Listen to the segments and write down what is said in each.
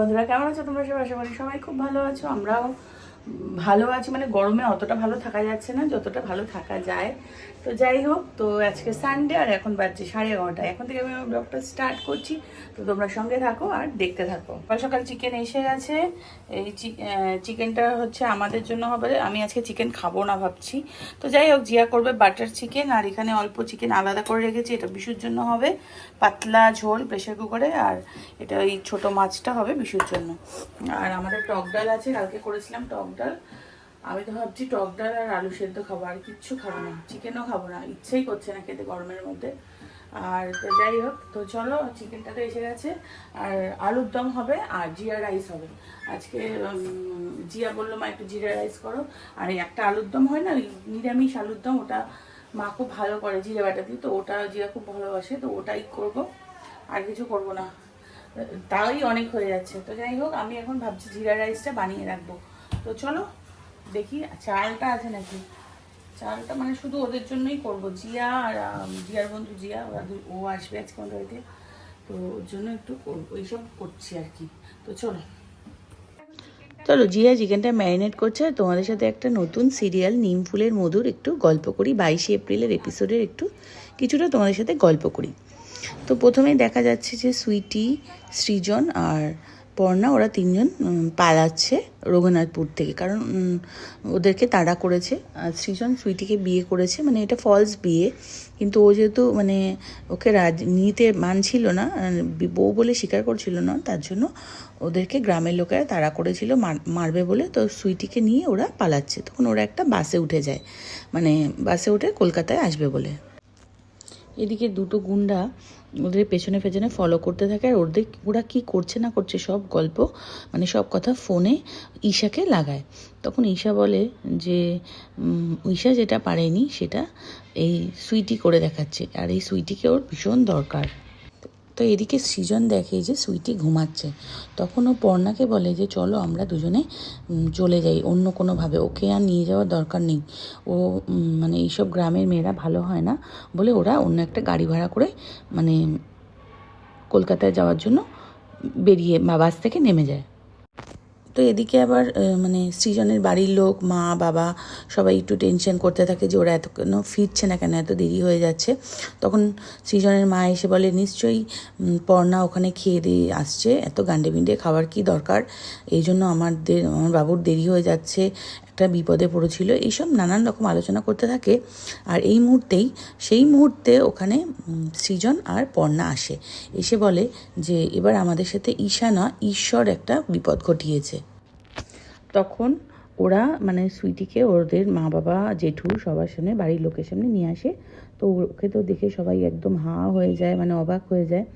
বন্ধুরা কেমন আছো? তোমরা সবাই আশা করি সবাই খুব ভালো আছো। আমরাও ভালো আছি মানে গরমে অতটা ভালো থাকা যাচ্ছে না, যতটা ভালো থাকা যায়। তো যাই হোক, তো আজকে সানডে আর এখন বাজছে সাড়ে এগারোটা এখন থেকে আমি ব্লগটা স্টার্ট করছি, তো তোমরা সঙ্গে থাকো আর দেখতে থাকো। সকাল সকাল চিকেন এসে গেছে। এই চিকেনটা হচ্ছে আমাদের জন্য হবে। আমি আজকে চিকেন খাব না ভাবছি। তো যাই হোক, জিয়া করবে বাটার চিকেন আর এখানে অল্প চিকেন আলাদা করে রেখেছি। এটা বিশুর জন্য হবে। পাতলা ঝোল প্রেশার কুকারে আর এটা ওই ছোট মাছটা হবে বিশুর জন্য। আর আমাদের টক ডাল আছে, কালকে করেছিলাম টক ডাল আমি তো ভাবছি টক ডাল আর আলু সেদ্ধ খাব, আর কিচ্ছু খাব না চিকেনও খাব না, ইচ্ছেই করছে না খেতে গরমের মধ্যে। আর তো যাই হোক, তো চলো চিকেনটা তো এসে গেছে। আর আলুর দম হবে আর জিরা রাইস হবে। আজকে জিয়া বলল, মা, একটু জিরা রাইস করো। আর একটা আলুর দম হয় না নিরামিষ আলুর দম, ওটা মা খুব ভালো করে জিরে বাটা দিয়ে, তো ওটা জিয়া খুব ভালোবাসে, তো ওটাই করব। আর কিছু করব না। তাই অনেক হয়ে যাচ্ছে। তো যাই হোক, আমি এখন ভাবছি জিরা রাইসটা বানিয়ে রাখব। তো চলো, দেখি, চালটা আছে নাকি? চালটা মানে শুধু ওদের জন্যই করব। জিয়া আর জিয়ার বন্ধু জিয়া, ওরা ও আসবে আজকে আমাদের বাড়িতে। তো ওর জন্য একটু করব, এইসব করছি আর কি। তো চলো। চলো, জিয়া চিকেনটা ম্যারিনেট করছে। আর তোমাদের সাথে একটা নতুন সিরিয়াল, নিম ফুলের মধুর একটু গল্প করি। বাইশে এপ্রিলের এপিসোডের একটু কিছুটা তোমাদের সাথে গল্প করি। তো প্রথমেই দেখা যাচ্ছে যে সুইটি, সৃজন আর পর্ণা ওরা তিনজন পালাচ্ছে রঘুনাথপুর থেকে। কারণ ওদেরকে তাড়া করেছে। আর সৃজন সুইটিকে বিয়ে করেছে মানে এটা ফলস বিয়ে। কিন্তু ও যেহেতু মানে ওকে রাজ নিতে মানছিল না বউ বলে স্বীকার করছিল না, তার জন্য ওদেরকে গ্রামের লোকেরা তাড়া করেছিল, মার- মারবে বলে। তো সুইটিকে নিয়ে ওরা পালাচ্ছে। তখন ওরা একটা বাসে উঠে যায়। মানে বাসে উঠে কলকাতায় আসবে বলে। এদিকে দুটো গুন্ডা ওদের পেছনে পেছনে ফলো করতে থাকে আর ওদের ওরা কী করছে না করছে সব গল্প মানে সব কথা ফোনে ঈশাকে লাগায়। তখন ঈশা বলে যে ঈশা যেটা পারেনি সেটা এই সুইটি করে দেখাচ্ছে। আর এই সুইটিকে ওর ভীষণ দরকার। তো এদিকে সৃজন দেখে যে সুইটি ঘুমাচ্ছে। তখন ও পর্ণাকে বলে যে, চলো আমরা দুজনে চলে যাই। অন্য কোনোভাবে। ওকে আর নিয়ে যাওয়ার দরকার নেই। ও মানে এইসব গ্রামের মেয়েরা ভালো হয় না। বলে ওরা অন্য একটা গাড়ি ভাড়া করে মানে কলকাতায় যাওয়ার জন্য বেরিয়ে বা বাস থেকে নেমে যায়। তো এদিকে আবার মানে সৃজনের বাড়ির লোক, মা, বাবা সবাই একটু টেনশন করতে থাকে যে ওরা এত কেন ফিরছে না কেন, এত দেরি হয়ে যাচ্ছে। তখন সৃজনের মা এসে বলে, নিশ্চয়ই পর্ণা ওখানে খেয়ে দিয়ে আসছে, এত গান্ডে বিন্ডে খাবার কি দরকার? এই জন্য আমার আমার বাবুর দেরি হয়ে যাচ্ছে একটা বিপদে পড়েছিল। এইসব নানান রকম আলোচনা করতে থাকে। আর এই মুহূর্তেই, সেই মুহূর্তে ওখানে সৃজন আর পর্ণা আসে। এসে বলে যে, এবার আমাদের সাথে ঈশা না ঈশ্বর একটা বিপদ ঘটিয়েছে। তখন ওরা মানে সুইটিকে ওদের মা বাবা জেঠু সবার সামনে, বাড়ির লোকের সামনে নিয়ে আসে। তো ওকে তো দেখে সবাই একদম হা হয়ে যায় মানে অবাক হয়ে যায়।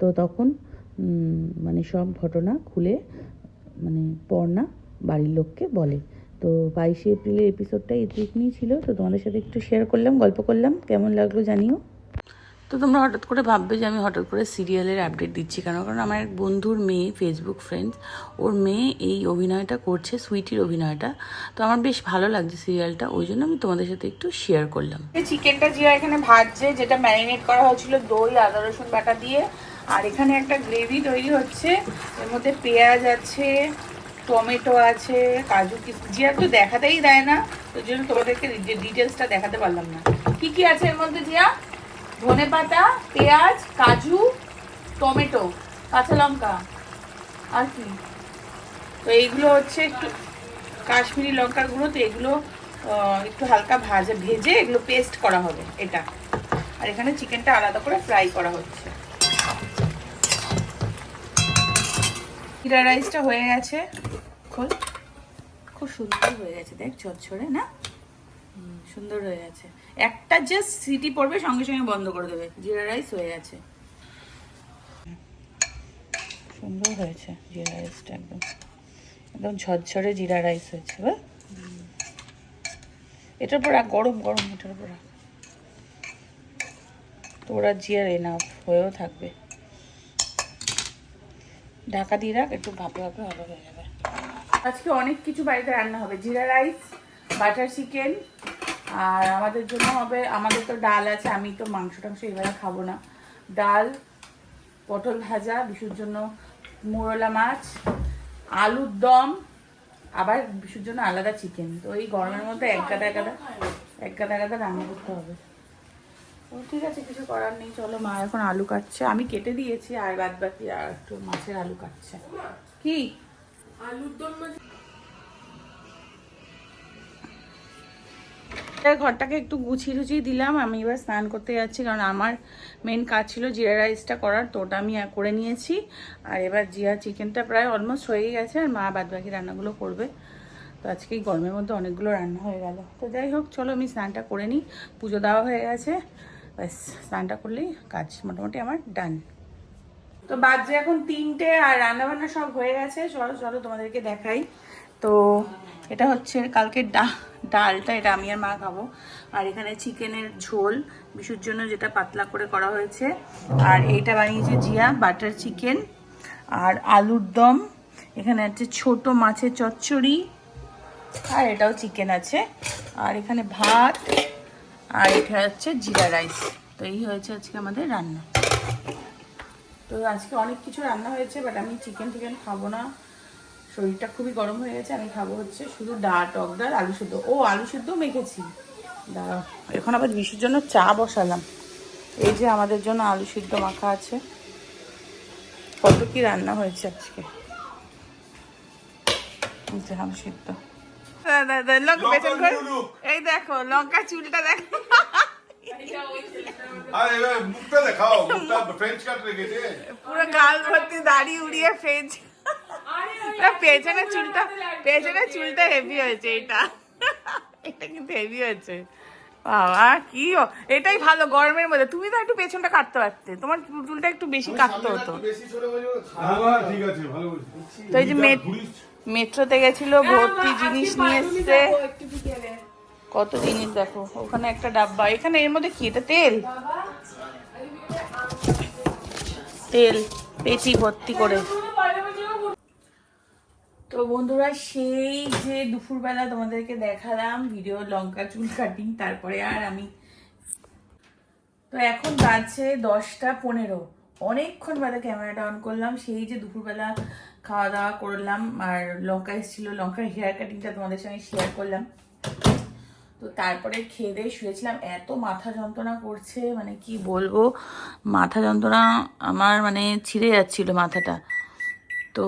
তো তখন মানে সব ঘটনা খুলে মানে পর্ণা বাড়ির লোককে বলে। তো বাইশে এপ্রিলের এপিসোডটা এটুকুনি ছিল। তো তোমাদের সাথে একটু শেয়ার করলাম গল্প করলাম। কেমন লাগল জানিও। তো তোমরা হঠাৎ করে ভাববে যে আমি হঠাৎ করে সিরিয়ালের আপডেট দিচ্ছি কেন? কারণ আমার এক বন্ধুর মেয়ে ফেসবুক ফ্রেন্ডস ওর মেয়ে এই অভিনয়টা করছে সুইটির অভিনয়টা। তো আমার বেশ ভালো লাগছে সিরিয়ালটা ওই জন্য আমি তোমাদের সাথে একটু শেয়ার করলাম। চিকেনটা জিয়া এখানে ভাজছে যেটা ম্যারিনেট করা হয়েছিল দই আদা রসুন বাটা দিয়ে। আর এখানে একটা গ্রেভি তৈরি হচ্ছে এর মধ্যে পেঁয়াজ আছে টমেটো আছে, কাজু কিশমিশ জিয়া তো দেখাতেই দেয় না, ওই জন্য তোমাদেরকে ডিটেলসটা দেখাতে পারলাম না। কি কি আছে এর মধ্যে জিয়া? ধনে পাতা, পেঁয়াজ, কাজু, টমেটো, কাঁচা লঙ্কা, আর কি? তো এইগুলো হচ্ছে একটু কাশ্মীরি লঙ্কার গুঁড়ো, তো এগুলো একটু হালকা ভাজা, ভেজে এগুলো পেস্ট করা হবে, এটা। আর এখানে চিকেনটা আলাদা করে ফ্রাই করা হচ্ছে। জিরা রাইসটা হয়ে গেছে। খোল। খুব সুন্দর হয়ে গেছে দেখ ঝরঝরে না? সুন্দর হয়ে গেছে। একটা জাস্ট সিটি পড়বে সঙ্গে সঙ্গে বন্ধ করে দেবে। জিরা রাইস হয়ে গেছে। সুন্দর হয়েছে জিরা রাইসটা একদম। একদম ঝরঝরে জিরা রাইস হয়েছে বা? এটার পর গরম গরম এটার পর রাখ। তো ওরা জিয়ার এনাফ হয়েও থাকবে। ঢাকা দিয়ে রাখ, একটু ভাপে ভাপে ভালো হয়ে যাবে। আজকে অনেক কিছু বাড়িতে রান্না হবে। জিরা রাইস, বাটার চিকেন, আর আমাদের জন্য হবে, আমাদের তো ডাল আছে, আমি তো মাংস টাংস এবারে খাব না। ডাল, পটল ভাজা, বিশুর জন্য মোরলা মাছ, আলুর দম, আবার বিশুর জন্য আলাদা চিকেন। তো এই গরমের মধ্যে এক গাদা এক গাদা এক গাদা এক রান্না করতে হবে। ঠিক আছে কিছু করার নেই চলো মা এখন আলু কাটছে। আমি কেটে দিয়েছি আর বাদ বাকি আর একটু মাছের আলু কাটছে। কি? আলুর দম মানে ঘরটাকে একটু গুছিয়ে টুছিয়ে দিলাম। আমি এবার স্নান করতে যাচ্ছি কারণ আমার মেন কাজ ছিল জিরা রাইসটা করার তো ওটা আমি করে নিয়েছি। আর এবার জিরা চিকেনটা প্রায় অলমোস্ট হয়েই গেছে আর মা বাদ বাকি রান্নাগুলো করবে। তো আজকে গরমের মধ্যে অনেকগুলো রান্না হয়ে গেল। তো যাই হোক চলো আমি স্নানটা করে নিই। পুজো দেওয়া হয়ে গেছে। ব্যাস, স্নানটা করলেই কাজ মোটামুটি আমার ডান। তো বাজে এখন তিনটে আর রান্নাবান্না সব হয়ে গেছে। চলো চলো তোমাদেরকে দেখাই। তো এটা হচ্ছে কালকে ডা, ডালটা, এটা আমি আর মা খাব। আর এখানে চিকেনের ঝোল, বিশুর জন্য যেটা পাতলা করে করা হয়েছে। আর এইটা বানিয়েছে জিয়া, বাটার চিকেন। আর আলুর দম, এখানে আছে ছোট মাছের চচ্চড়ি। আর এটাও চিকেন আছে। আর এখানে ভাত আর এটা হচ্ছে জিরা রাইস। তো এই হয়েছে আজকে আমাদের রান্না। তো আজকে অনেক কিছু রান্না হয়েছে বাট আমি চিকেন টিকেন খাব না। শরীরটা খুবই গরম হয়ে গেছে, আমি খাব হচ্ছে শুধু ডাল টক ডাল, আলু সেদ্ধ। ও, আলু সেদ্ধও মেখেছি। দাঁড়াও, এখন আবার বিশুর জন্য চা বসালাম। এই যে আমাদের জন্য আলু সিদ্ধ মাখা আছে। কত কি রান্না হয়েছে আজকে? আলু সিদ্ধ। এই দেখো লঙ্কা চুলটা দেখো। পুরো গাল ভর্তি দাড়ি উড়িয়ে ফেজ না পেছনে চুলটা পেছনে চুলটা হেভি হয়েছে এটা। এটা কিন্তু হেভি হয়েছে। বাবা কি ও- এটাই ভালো গরমের মধ্যে। তুমি তো একটু পেছনটা কাটতে পারতে। তোমার চুলটা একটু বেশি কাটতে হতো। বেশি ছোট হয়ে ঠিক আছে ভালো তো এই যে মেট- মেট্রোতে গেছিল ভর্তি জিনিস নিয়ে এসছে। কত জিনিস দেখো ওখানে একটা ডাব্বা এখানে এর মধ্যে কি এটা তেল? তেল পেটি ভর্তি করে। তো বন্ধুরা সেই যে দুপুরবেলা তোমাদেরকে দেখালাম ভিডিও লঙ্কা চুল কাটিং তারপরে আর আমি। তো এখন বাজছে দশটা পনেরো। অনেকক্ষণ বাদে ক্যামেরাটা অন করলাম। সেই যে দুপুরবেলা খাওয়া দাওয়া করলাম, আর লঙ্কা এসেছিল। লঙ্কার হেয়ার কাটিংটা তোমাদের সঙ্গে শেয়ার করলাম। তো তারপরে খেয়ে দিয়ে শুয়েছিলাম। এত মাথা যন্ত্রণা করছে মানে কি বলব? মাথা যন্ত্রণা আমার মানে ছিঁড়ে যাচ্ছিল মাথাটা। তো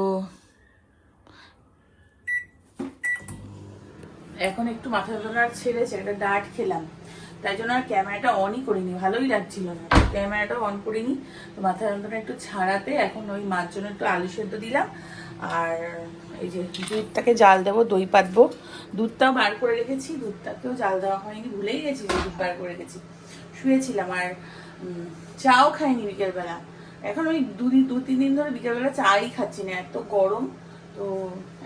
এখন একটু মাথা যন্ত্রণা ছেড়েছে, একটা ডাট খেলাম। তাই জন্য আর ক্যামেরাটা অনই করিনি, ভালোই লাগছিল না। ক্যামেরাটা অন করিনি, তো মাথা যন্ত্রণা একটু ছাড়াতে এখন ওই মার জন্য একটু আলু সেদ্ধ দিলাম। আর এই যে দুধটাকে জাল দেবো, দই পাতবো। দুধটাও বার করে রেখেছি, দুধটাকেও জাল দেওয়া হয়নি, ভুলেই গেছি যে দুধ বার করে রেখেছি। শুয়েছিলাম আর চাও খাইনি বিকেলবেলা। এখন ওই দুদিন দু তিন দিন ধরে বিকেলবেলা চাই খাচ্ছি না, এত গরম। তো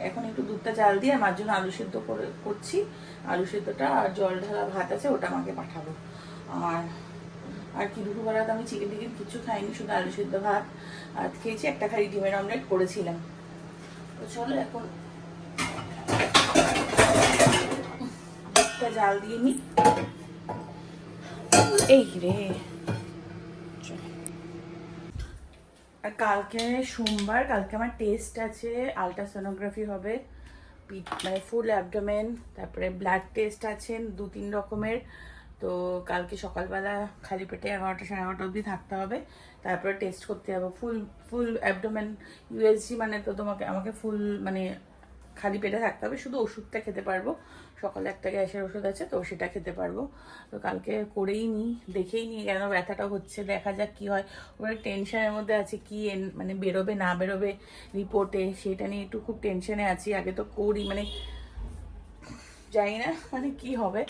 এখন একটু দুধটা জাল দিয়ে আমার জন্য আলু সেদ্ধ করে করছি। আলু সেদ্ধটা আর জল ঢালা ভাত আছে, ওটা আমাকে পাঠাবো। আর আর কি দুপুরবেলা তো আমি চিকেন টিকেন কিছু খাইনি, শুধু আলু সেদ্ধ ভাত। আর খেয়েছি একটা খালি ডিমের অমলেট করেছিলাম। তো চলো এখন দুধটা জাল দিয়ে নি। এই রে চলো। কালকে সোমবার, কালকে আমার টেস্ট আছে আলট্রাসোনোগ্রাফি হবে মানে ফুল অ্যাবডোমেন তারপরে ব্লাড টেস্ট আছে, দু তিন রকমের। তো কালকে সকালবেলা খালি পেটে এগারোটা সাড়ে এগারোটা অবধি থাকতে হবে। তারপরে টেস্ট করতে যাব। ফুল ফুল অ্যাবডোমেন ইউএসজি মানে তো তোমাকে, আমাকে ফুল মানে খালি পেটে থাকতে হবে। শুধু ওষুধটা খেতে পারব। সকালে একটা গ্যাসের ওষুধ আছে, তো সেটা খেতে পারব। তো কালকে করেই নিই দেখেই নিই কেন ব্যথাটা হচ্ছে, দেখা যাক কি হয়। ওরা টেনশনের মধ্যে আছে, কি মানে বেরোবে, না বেরোবে রিপোর্টে সেটা নিয়ে একটু খুব টেনশনে আছি, আগে তো করি মানে জানি না মানে কি হবে।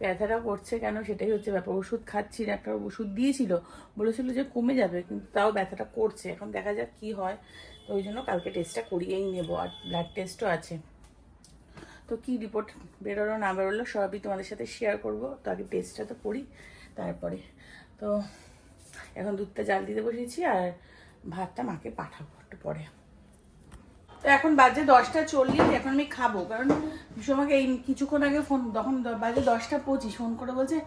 ব্যথাটা করছে কেন, সেটাই হচ্ছে ব্যাপার। ওষুধ খাচ্ছি ডাক্তার ওষুধ দিয়েছিল, বলেছিল যে কমে যাবে, কিন্তু তাও ব্যথাটা করছে। এখন দেখা যাক কি হয়, তো ওই জন্য কালকে টেস্টটা করিয়েই নেব, আর ব্লাড টেস্টও আছে। তো কি রিপোর্ট বেরোলো, না বেরোলো, সবই তোমাদের সাথে শেয়ার করব। তো আগে টেস্টটা তো করি, তারপরে তো এখন দুধটা জাল দিতে বসেছি আর ভাতটা মাকে পাঠাবো একটু পরে। তো এখন বাজে দশটা চল্লিশ, এখন আমি খাব, কারণ আমাকে এই কিছুক্ষণ আগে ফোন তখন বাজে দশটা পঁচিশ ফোন করে বলছে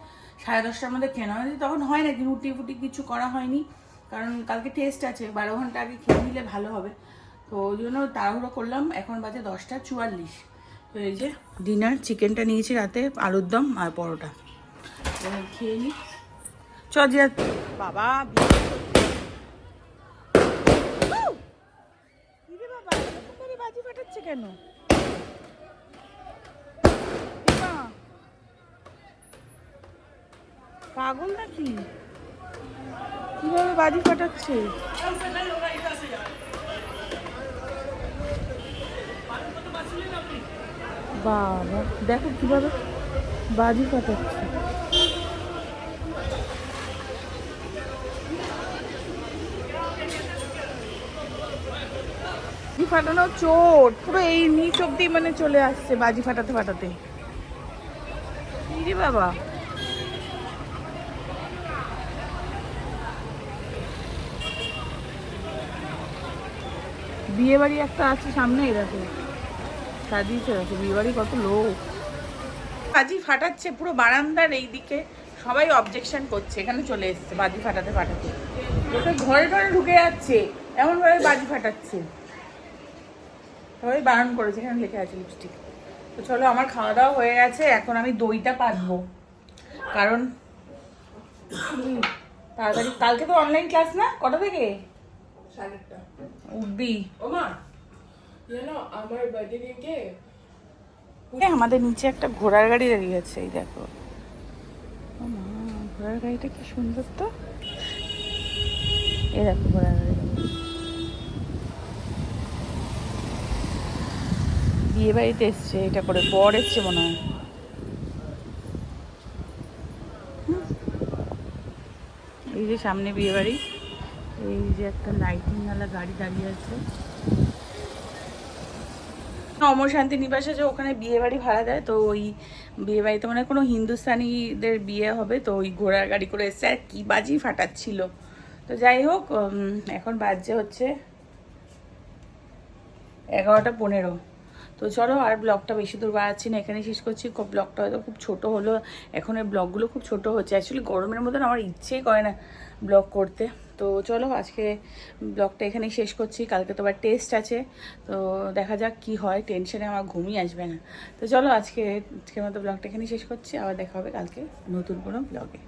সাড়ে দশটার মধ্যে কেনা কেন তখন হয় নাকি, রুটি ফুটি কিছু করা হয়নি, কারণ কালকে টেস্ট আছে, বারো ঘণ্টা আগে খেয়ে নিলে ভালো হবে। তো ওই জন্য তাড়াহুড়ো করলাম, এখন বাজে দশটা চুয়াল্লিশ। এই যে ডিনার চিকেনটা নিয়েছি রাতে আলুর দম আর পরোটা। খেয়ে নিই চ যে বাবা বাজি ফাটাচ্ছে কেন? পাগল নাকি? কীভাবে বাজি ফাটাচ্ছে বাবা, দেখো কীভাবে বাজি ফাটাচ্ছে বাজি ফাটানো চোট পুরো এই নিচ অব্দি মানে চলে আসছে বাজি ফাটাতে ফাটাতে। রে বাবা। বিয়ে বাড়ি একটা আছে সামনে এরকম সাজিয়েছে দেখো বিয়ে বাড়ি কত লোক। বাজি ফাটাচ্ছে পুরো বারান্দার এই দিকে সবাই অবজেকশন করছে এখানে চলে এসছে বাজি ফাটাতে ফাটাতে। ওটা ঘরে ঘরে ঢুকে যাচ্ছে এমন ভাবে বাজি ফাটাচ্ছে। সবাই বারণ করেছে এখানে লেখা আছে লিপস্টিক তো চলো আমার খাওয়া দাওয়া হয়ে গেছে এখন আমি দইটা পাতবো। কারণ তাড়াতাড়ি কালকে তো অনলাইন ক্লাস না? কটা থেকে? উঠবি। ও মা আমাদের নিচে একটা ঘোড়ার গাড়ি দাঁড়িয়ে আছে, এই দেখো। ঘোড়ার গাড়িটা কি সুন্দর তো? এই দেখো ঘোড়ার গাড়ি বিয়ে বাড়িতে এসছে, এটা করে বর এসছে মনে হয়। এই যে সামনে বিয়ে বাড়ি, এই যে একটা লাইটিং ওয়ালা গাড়ি দাঁড়িয়ে আছে। অমর শান্তি নিবাসে যে ওখানে বিয়ে বাড়ি ভাড়া দেয়, তো ওই বিয়ে বাড়িতে মানে কোনো হিন্দুস্তানিদের বিয়ে হবে, তো ওই ঘোড়ার গাড়ি করে এসছে। আর কি বাজি ফাটাচ্ছিল। তো যাই হোক এখন বাজছে হচ্ছে এগারোটা পনেরো। তো চলো আর ব্লগটা বেশি দূর বাড়াচ্ছি না এখানে শেষ করছি। ব্লগটা হয়তো খুব ছোট হলো, এখন এই ব্লগগুলো খুব ছোট হচ্ছে। অ্যাকচুয়ালি গরমের মতন আমার ইচ্ছেই করে না ব্লগ করতে। তো চলো আজকে ব্লগটা এখানেই শেষ করছি। কালকে তো আবার টেস্ট আছে। তো দেখা যাক কি হয়। টেনশনে আমার ঘুমই আসবে না। তো চলো আজকে, আজকের মতো ব্লগটা এখানেই শেষ করছি। আবার দেখা হবে কালকে নতুন কোনো ব্লগে।